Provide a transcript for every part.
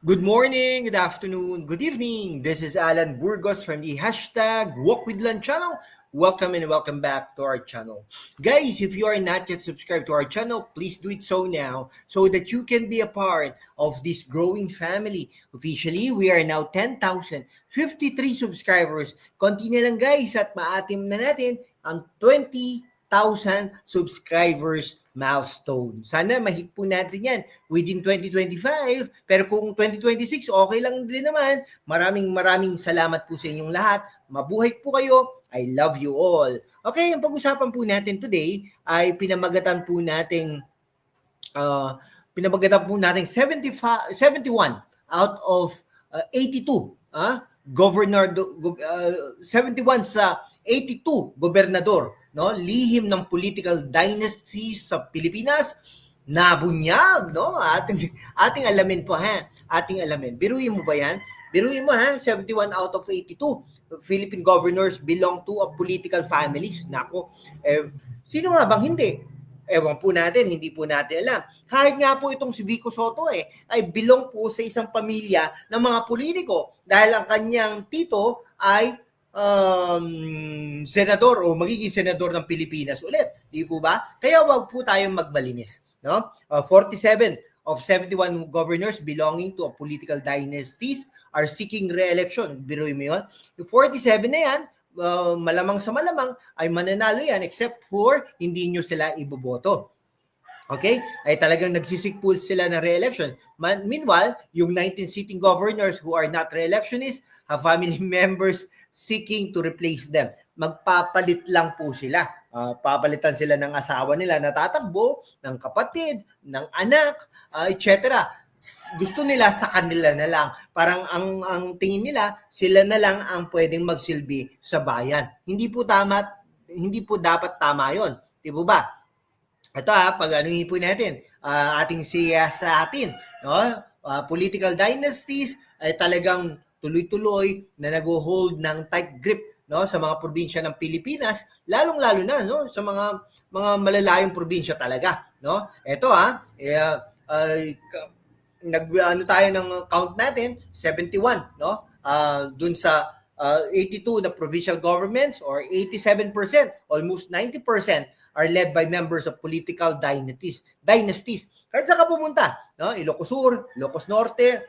Good morning, good afternoon, good evening. This is Alan Burgos from the hashtag Walk with Lan channel. Welcome and welcome back to our channel. Guys, if you are not yet subscribed to our channel, please do it so now so that you can be a part of this growing family. Officially, we are now 10,053 subscribers. Konti na lang guys at maatim na natin ang 20,000 subscribers milestone. Sana mahit po natin yan within 2025. Pero kung 2026, okay lang din naman. Maraming maraming salamat po sa inyong lahat. Mabuhay po kayo. I love you all. Okay, ang pag-usapan po natin today ay pinamagatan po nating uh, pinamagatan po nating 75, 71 out of uh, 82 ah governor uh, 71 sa 82 gobernador no? Lihim ng political dynasty sa Pilipinas. Nabunyag no? Ating ating alamin po ha? Ating alamin. Biruin mo ba yan? Biruin mo ha? 71 out of 82 Philippine governors belong to a political families nako. Eh, sino nga bang hindi? Ewan po natin, hindi po natin alam. Kahit nga po itong si Vico Soto eh, ay belong po sa isang pamilya ng mga politiko dahil ang kanyang tito ay um, senador o magiging senador ng Pilipinas ulit. Di po ba? Kaya wag po tayong magmalinis. No? Uh, 47 of 71 governors belonging to a political dynasties are seeking re-election. Biruin mo yun. Yung 47 na yan, uh, malamang sa malamang ay mananalo yan except for hindi nyo sila iboboto. Okay? Ay talagang nagsisikpul sila ng re-election. Man, meanwhile, yung 19 sitting governors who are not re-electionists have family members seeking to replace them. Magpapalit lang po sila. Uh, papalitan sila ng asawa nila na tatakbo, ng kapatid, ng anak, uh, etc. Gusto nila sa kanila na lang. Parang ang, ang tingin nila, sila na lang ang pwedeng magsilbi sa bayan. Hindi po tama, hindi po dapat tama yon, Di ba? Ito ha, pag ano po natin, uh, ating siya sa atin, no? Uh, political dynasties ay talagang tuloy-tuloy na nag-hold ng tight grip no sa mga probinsya ng Pilipinas, lalong-lalo na no sa mga mga malalayong probinsya talaga, no? Ito ha, eh, uh, nag ano tayo ng count natin, 71, no? Uh, dun sa uh, 82 na provincial governments or 87%, almost 90% are led by members of political dynasties. Dynasties. Kahit sa ka pumunta, no? Ilocos Sur, Ilocos Norte,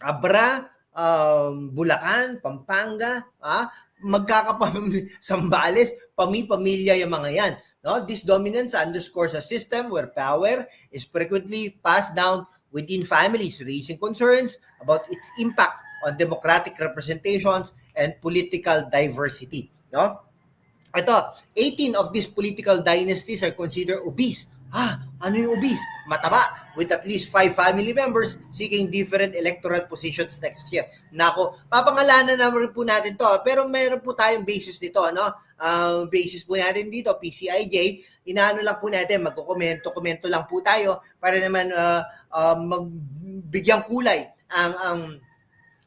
Abra, um, Bulacan, Pampanga, ah, magkakapamilya, Sambales, pami-pamilya yung mga yan. No? This dominance underscores a system where power is frequently passed down within families, raising concerns about its impact on democratic representations and political diversity. No? Ito, 18 of these political dynasties are considered obese. Ah, ano yung obese? Mataba, with at least five family members seeking different electoral positions next year. Nako, papangalanan na rin po natin to. Pero meron po tayong basis dito, ano? Uh, basis po natin dito, PCIJ. Inaano lang po natin, magkukomento-komento lang po tayo para naman uh, uh, magbigyang kulay ang ang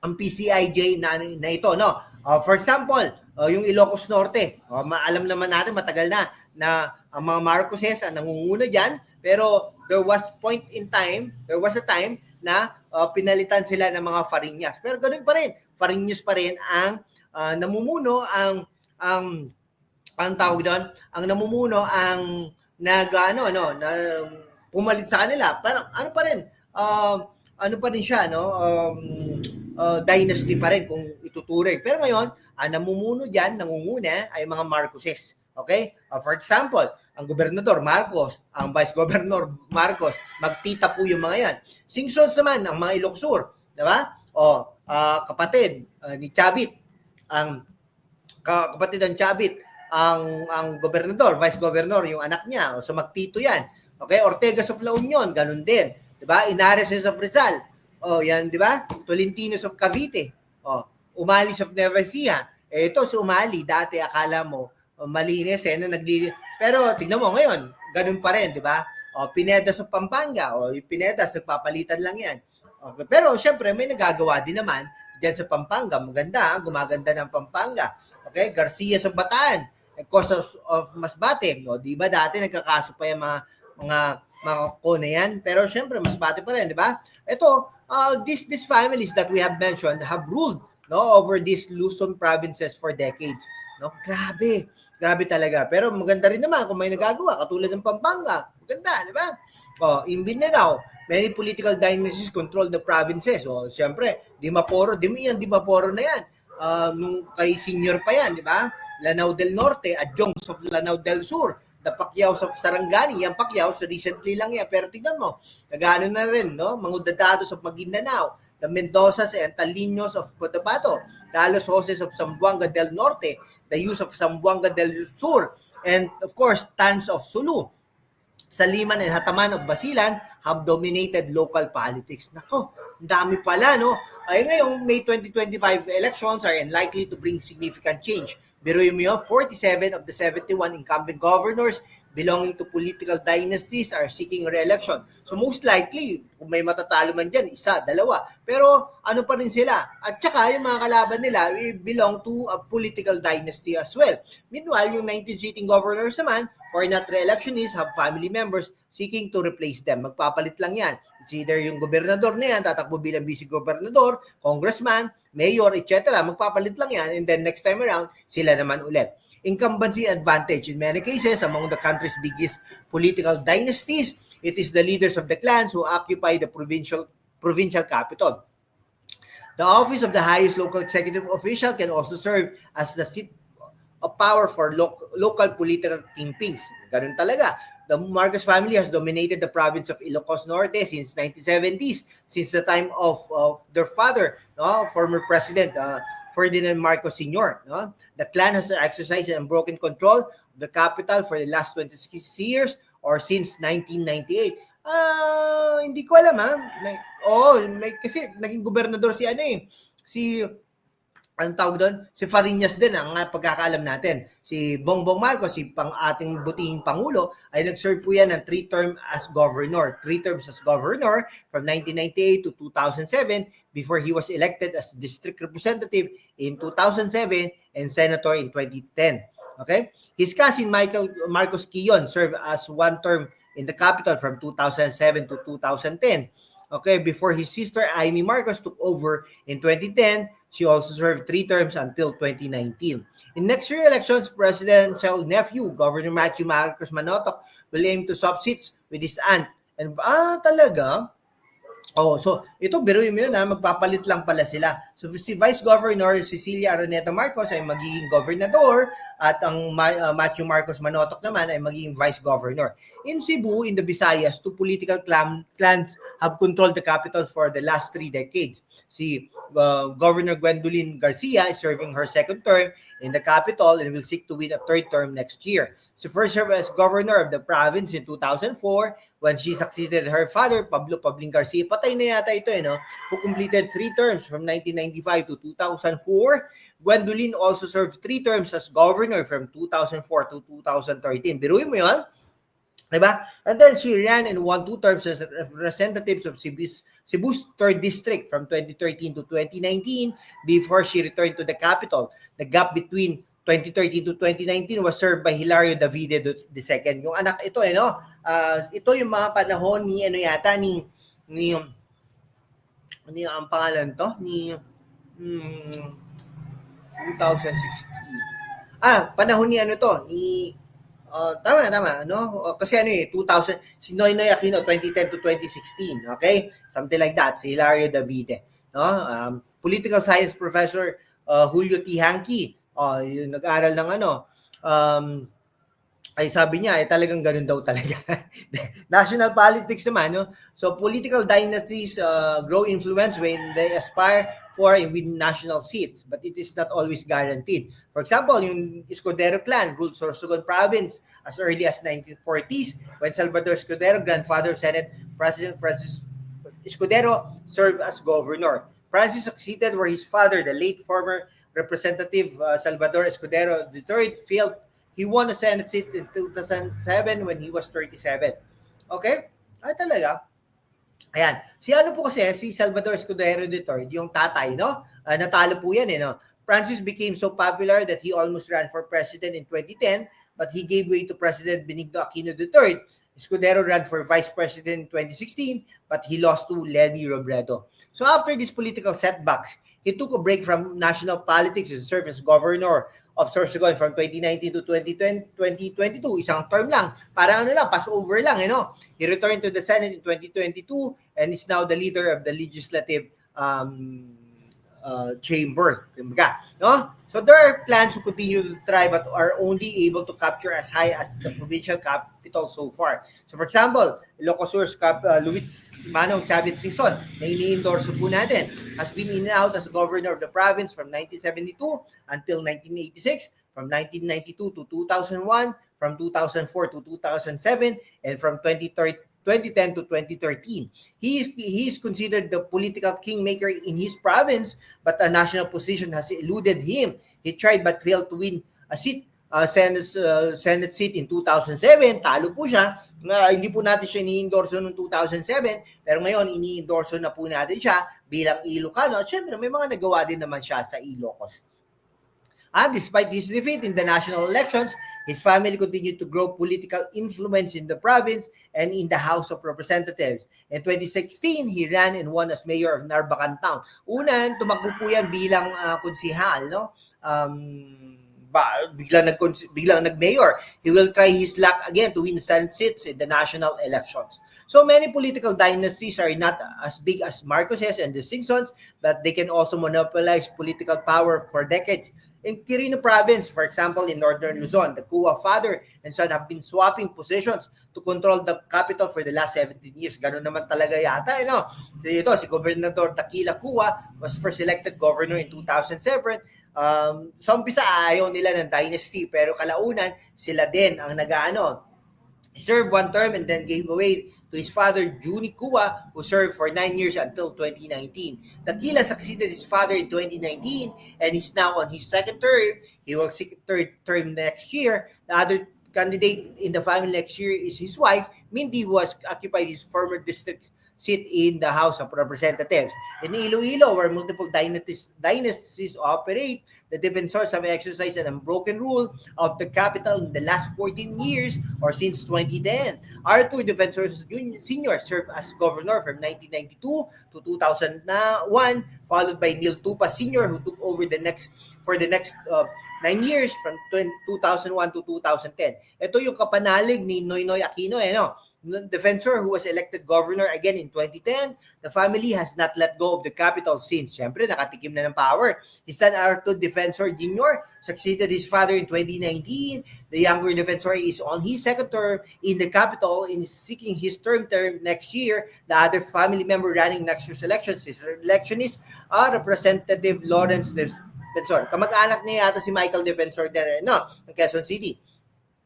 ang PCIJ na, na ito, no? Uh, for example, uh, yung Ilocos Norte, uh, maalam naman natin matagal na na ang mga Marcoses ang nangunguna diyan, pero there was point in time, there was a time na uh, pinalitan sila ng mga Fariñas. Pero ganoon pa rin, Fariñas pa rin ang uh, namumuno ang ang ang tawag doon, ang namumuno ang nag ano ano na pumalit sa kanila. Parang ano pa rin, uh, ano pa rin siya no, um, uh, dynasty pa rin kung ituturing. Pero ngayon, ang namumuno diyan, nangunguna ay mga Marcoses. Okay? Uh, for example, ang gobernador Marcos, ang vice governor Marcos, magtita po yung mga yan. Singsons naman, ang mga Iloksur, di ba? O, uh, kapatid uh, ni Chabit, ang kapatid ng Chabit, ang ang gobernador, vice governor, yung anak niya, o so magtito yan. Okay, Ortegas of La Union, ganun din. Di ba? Inares of Rizal. O, yan, di ba? Tolentinos of Cavite. O, Umalis of Nueva Ecija. Eh, ito, si Umali, dati akala mo, malinis eh, no, nagli pero tingnan mo ngayon, ganun pa rin, di ba? O, Pinedas sa Pampanga, o yung Pinedas, nagpapalitan lang yan. Okay. Pero syempre, may nagagawa din naman diyan sa Pampanga. Maganda, gumaganda ng Pampanga. Okay, Garcia sa Bataan, cause of, of Masbate. No? Di ba dati nagkakaso pa yung mga, mga mga na yan. Pero syempre, mas bati pa rin, di ba? Ito, uh, these, these families that we have mentioned have ruled no, over these Luzon provinces for decades. No? Grabe. Grabe talaga. Pero maganda rin naman kung may nagagawa, katulad ng Pampanga. Maganda, di ba? Oh, in Mindanao, many political dynasties control the provinces. O, siyempre, Di Maporo, di yan, Di Maporo na yan. Uh, nung kay senior pa yan, di ba? Lanao del Norte, adjuncts of Lanao del Sur, the Pacquiao of Sarangani, yan Pacquiao, so recently lang yan, pero tingnan mo, nagano na rin, no? Mangudadados of Maguindanao, the Mendozas and Talinos of Cotabato, Talos Joses of Zamboanga del Norte, the use of Zamboanga del Sur, and of course, Tans of Sulu. Saliman and Hataman of Basilan have dominated local politics. Nako, dami pala, no? Ay ngayong May 2025 elections are unlikely to bring significant change. Biruin mo yun, 47 of the 71 incumbent governors belonging to political dynasties are seeking re-election. So most likely, kung may matatalo man dyan, isa, dalawa. Pero ano pa rin sila? At saka yung mga kalaban nila belong to a political dynasty as well. Meanwhile, yung 19 sitting governors naman, or not re-electionists, have family members seeking to replace them. Magpapalit lang yan. It's either yung gobernador na yan, tatakbo bilang vice-gobernador, congressman, mayor, etc. Magpapalit lang yan and then next time around, sila naman ulit incumbency advantage. In many cases, among the country's biggest political dynasties, it is the leaders of the clans who occupy the provincial provincial capital. The office of the highest local executive official can also serve as the seat of power for lo- local political kingpins. Ganun talaga. The Marcos family has dominated the province of Ilocos Norte since 1970s, since the time of, of their father, no, former president uh, Ferdinand Marcos Sr. No? The clan has exercised unbroken control of the capital for the last 26 years or since 1998. Ah, uh, hindi ko alam ha. oh, may, kasi naging gobernador si ano eh. Si ang tawag doon? Si Fariñas din ang pagkakaalam natin. Si Bongbong Marcos, si pang ating butihing pangulo, ay nag-serve po yan ng three term as governor. Three terms as governor from 1998 to 2007 before he was elected as district representative in 2007 and senator in 2010. Okay? His cousin Michael Marcos Kiyon served as one term in the capital from 2007 to 2010. Okay, before his sister Amy Marcos took over in 2010, she also served three terms until 2019. In next year elections, presidential nephew, Governor Matthew Marcos Manotok, will aim to swap seats with his aunt. And ah, talaga? Oh, so ito biruin mo yun ha, magpapalit lang pala sila. So si Vice Governor Cecilia Araneta Marcos ay magiging gobernador at ang uh, Matthew Marcos Manotok naman ay magiging Vice Governor. In Cebu, in the Visayas, two political clan, clans have controlled the capital for the last three decades. Si uh, Governor Gwendolyn Garcia is serving her second term in the capital and will seek to win a third term next year. She first served as governor of the province in 2004 when she succeeded her father, Pablo Pablin Garcia. Patay na yata ito, eh, no? who completed three terms from 1995 to 2004. Gwendolyn also served three terms as governor from 2004 to 2013. Biruin mo yun? Diba? And then she ran and won two terms as representatives of Cebu's, Cebu's 3rd District from 2013 to 2019 before she returned to the capital. The gap between 2013 to 2019 was served by Hilario Davide II. Yung anak ito eh no. Uh, ito yung mga panahon ni ano yata ni ni ni ang pangalan to ni hmm, 2016. Ah, panahon ni ano to ni uh, tama tama no kasi ano eh 2000 si Noynoy Aquino 2010 to 2016 okay something like that si Hilario Davide no um, political science professor uh, Julio T. Hanky oh, yung nag-aral ng ano, um, ay sabi niya, ay talagang ganun daw talaga. National politics naman, no? So political dynasties uh, grow influence when they aspire for and win national seats, but it is not always guaranteed. For example, yung Escudero clan ruled Sorsogon province as early as 1940s when Salvador Escudero, grandfather of Senate President Francis Escudero, served as governor. Francis succeeded where his father, the late former Representative uh, Salvador Escudero III failed. He won a Senate seat in 2007 when he was 37. Okay? Ay talaga. Ayan. Si ano po kasi, si Salvador Escudero III, yung tatay, no? Uh, natalo po yan, eh, no? Francis became so popular that he almost ran for president in 2010, but he gave way to President Benigno Aquino III. Escudero ran for vice president in 2016, but he lost to Lenny Robredo. So after these political setbacks, he took a break from national politics to serve as governor of Sorsogon from 2019 to 2020, 2022. Isang term lang. Parang ano lang, pass over lang, you know. He returned to the Senate in 2022 and is now the leader of the legislative um, uh, chamber. Kumbaga, no? So there are plans to continue to try but are only able to capture as high as the provincial capital so far. So for example, Ilocos Cap, uh, Luis Manong Chavez Singson na ini-endorse po natin has been in and out as governor of the province from 1972 until 1986, from 1992 to 2001, from 2004 to 2007, and from 2013 2010 to 2013. He is, he is considered the political kingmaker in his province, but a national position has eluded him. He tried but failed to win a seat, uh, Senate, uh, Senate seat in 2007. Talo po siya. Na hindi po natin siya ini-endorso noong 2007, pero ngayon ini-endorso na po natin siya bilang Ilocano. At syempre, may mga nagawa din naman siya sa Ilocos. And despite his defeat in the national elections, his family continued to grow political influence in the province and in the House of Representatives. In 2016, he ran and won as mayor of Narbacan Town. Una, tumakbo po yan bilang uh, konsihal, no? Um, ba, biglang, nag biglang nag-mayor. He will try his luck again to win Senate seats in the national elections. So many political dynasties are not as big as Marcoses and the Simpsons, but they can also monopolize political power for decades. In Quirino province, for example, in northern Luzon, the Kua father and son have been swapping positions to control the capital for the last 17 years. Ganun naman talaga yata, you know. Ito, si Gobernador Takila Kua was first elected governor in 2007. Um, sa umpisa, ayaw nila ng dynasty, pero kalaunan, sila din ang nag-ano. He served one term and then gave away to his father, Juni Kua, who served for nine years until 2019. Takila succeeded his father in 2019 and is now on his second term. He will seek third term next year. The other candidate in the family next year is his wife, Mindy, who has occupied his former district seat in the House of Representatives. In Iloilo, where multiple dynasties, dynasties operate, the defensors have exercised an unbroken rule of the capital in the last 14 years or since 2010. Arthur Defensors Sr. served as governor from 1992 to 2001, followed by Neil Tupa Sr. who took over the next for the next uh, nine years from 2001 to 2010. Ito yung kapanalig ni Noynoy Aquino, eh, no? Defensor who was elected governor again in 2010. The family has not let go of the capital since. Siyempre, nakatikim na ng power. His son Arthur Defensor Jr. succeeded his father in 2019. The younger defensor is on his second term in the capital in seeking his term term next year. The other family member running next year's elections, is uh, Representative Lawrence Defensor. Kamag-anak niya yata si Michael Defensor din, no? Ng Quezon City.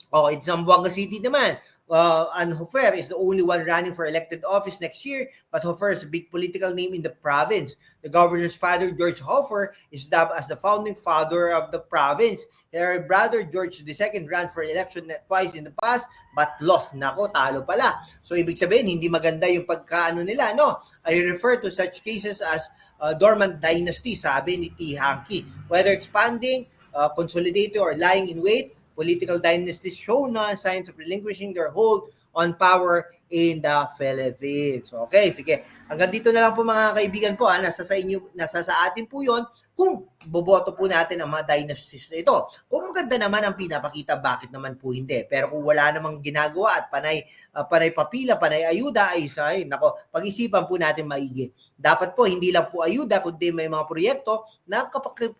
Oh, in Zamboanga City naman, uh, and Hofer is the only one running for elected office next year, but Hofer is a big political name in the province. The governor's father, George Hofer, is dubbed as the founding father of the province. Her brother, George II, ran for election twice in the past, but lost. Nako, talo pala. So, ibig sabihin, hindi maganda yung pagkaano nila, no? I refer to such cases as uh, dormant dynasty, sabi ni T. Hanky. Whether expanding, uh, consolidating, or lying in wait, political dynasties show no signs of relinquishing their hold on power in the Philippines. Okay, sige. Hanggang dito na lang po mga kaibigan po, ha? nasa sa inyo, nasa sa atin po 'yon kung boboto po natin ang mga dynasties na ito. Kung maganda naman ang pinapakita, bakit naman po hindi? Pero kung wala namang ginagawa at panay, uh, panay papila, panay ayuda, ay, ay nako, pag-isipan po natin maigi. Dapat po, hindi lang po ayuda, kundi may mga proyekto na kapag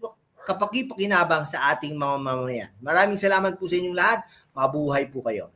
kapakipakinabang sa ating mga mamamayan. Maraming salamat po sa inyong lahat. Mabuhay po kayo.